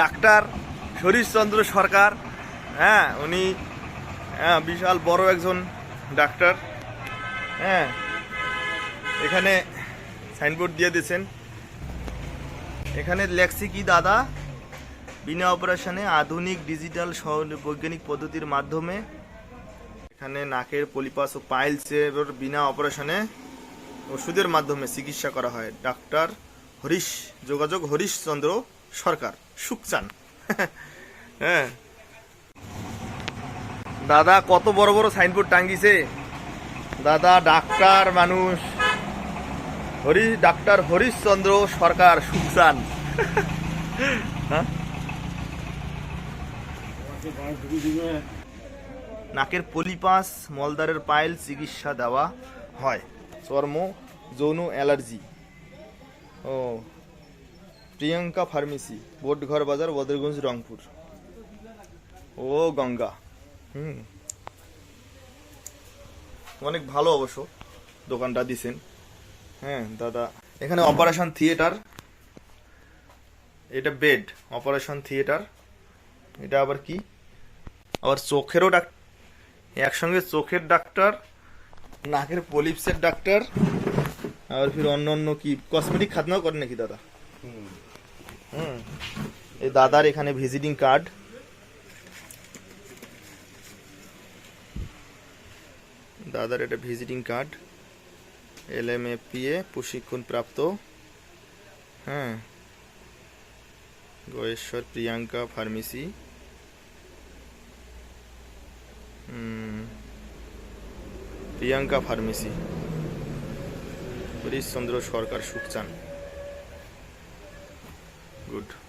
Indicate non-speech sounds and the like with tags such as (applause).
Doctor শরীশচন্দ্র সরকার হ্যাঁ উনি হ্যাঁ বিশাল বড় একজন ডাক্তার হ্যাঁ এখানে সাইনবোর্ড দিয়ে দিয়েছেন। এখানে লেখছি কি, দাদা, বিনা অপারেশনে আধুনিক ডিজিটাল বৈজ্ঞানিক পদ্ধতির মাধ্যমে এখানে নাকের পলিপাস ও পাইলসের বিনা অপারেশনে ওষুধের মাধ্যমে চিকিৎসা করা হয়। ডাক্তার হরিশ, যোগাযোগ হরিশচন্দ্র সরকার সুকচান (laughs) হ্যাঁ। দাদা, কত বড় বড় সাইনবোর্ড টাঙ্গিছে। দাদা, ডাক্তার মানুষ। হরি, ডাক্তার হরিশচন্দ্র সরকার সুকচান (laughs) হ্যাঁ। নাকের পলিপাস মলদারের পাইল চিকিৎসা দেওয়া হয়। চর্ম, যৌন অ্যালার্জি। ও। প্রিয়াঙ্কা ফার্মেসি, বোটঘর বাজার, বদরগঞ্জ, রংপুর। ও গঙ্গা। হুম। অনেক ভালো অবশ্য দোকানটা দিছেন। হ্যাঁ দাদা। এখানে অপারেশন থিয়েটার। এটা বেড, অপারেশন থিয়েটার। এটা আবার কি? আবার চোখেরও ডাক্তার একসঙ্গে চোখের ডাক্তার, নাকের পলিপসের ডাক্তার আর ফির অন্য অন্য কি, কসমেটিক খাতনাও করেন নাকি দাদা? হুম। এই দাদার এখানে ভিজিটিং কার্ড দাদার এটা visiting card L M F P A প্রশিক্ষণ প্রাপ্ত হ্যাঁ। Goyeshwar Priyanka pharmacy. Priyanka pharmacy. Harishchandra Sarkar Sukhchan. Gut.